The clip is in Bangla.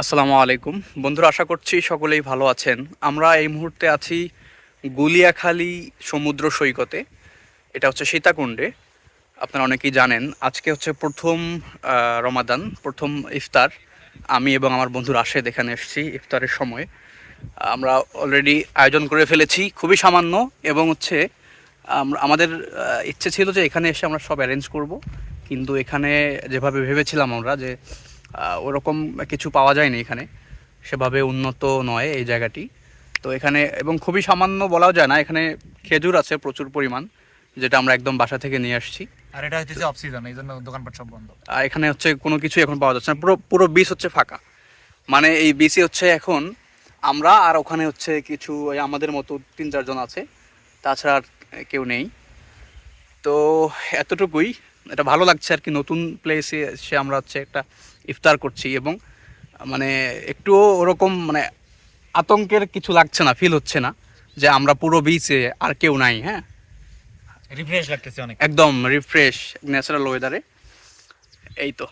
আসসালামু আলাইকুম। বন্ধুরা, আশা করছি সকলেই ভালো আছেন। আমরা এই মুহূর্তে আছি গুলিয়াখালী সমুদ্র সৈকতে। এটা হচ্ছে সীতাকুণ্ডে। আপনারা অনেকেই জানেন, আজকে হচ্ছে প্রথম রমাদান, প্রথম ইফতার। আমি এবং আমার বন্ধু রাশেদ এখানে এসেছি ইফতারের সময়। আমরা অলরেডি আয়োজন করে ফেলেছি, খুবই সামান্য এবং হচ্ছে আমাদের ইচ্ছে ছিল যে এখানে এসে আমরা সব অ্যারেঞ্জ করব। কিন্তু এখানে যেভাবে ভেবেছিলাম আমরা যে ওরকম কিছু পাওয়া যায়নি এখানে। সেভাবে উন্নত নয় এই জায়গাটি। তো এখানে এবং খুবই সামান্য বলাও যায় না এখানে খেজুর আছে প্রচুর পরিমাণ যেটা আমরা একদম বাসা থেকে নিয়ে আসছি। আর এটা হচ্ছে অফ সিজন এই জন্য দোকানপাট সব বন্ধ। আর এখানে হচ্ছে কোনো কিছুই এখন পাওয়া যাচ্ছে না পুরো পুরো বিচ হচ্ছে ফাঁকা। মানে এই বিচে হচ্ছে এখন আমরা আর ওখানে হচ্ছে কিছু আমাদের মতো তিন চারজন আছে তাছাড়া আর কেউ নেই। তো এতটুকুই। এটা ভালো লাগছে আর কি। নতুন প্লেসে এসে আমরা হচ্ছে একটা ইফতার করছি এবং মানে একটু ওরকম মানে আতঙ্কের কিছু লাগছে না ফিল হচ্ছে না যে আমরা পুরো বিচে আর কেউ নাই হ্যাঁ? রিফ্রেশ লাগতেছে অনেক। একদম রিফ্রেশ ন্যাচারাল ওয়েদারে এই তো।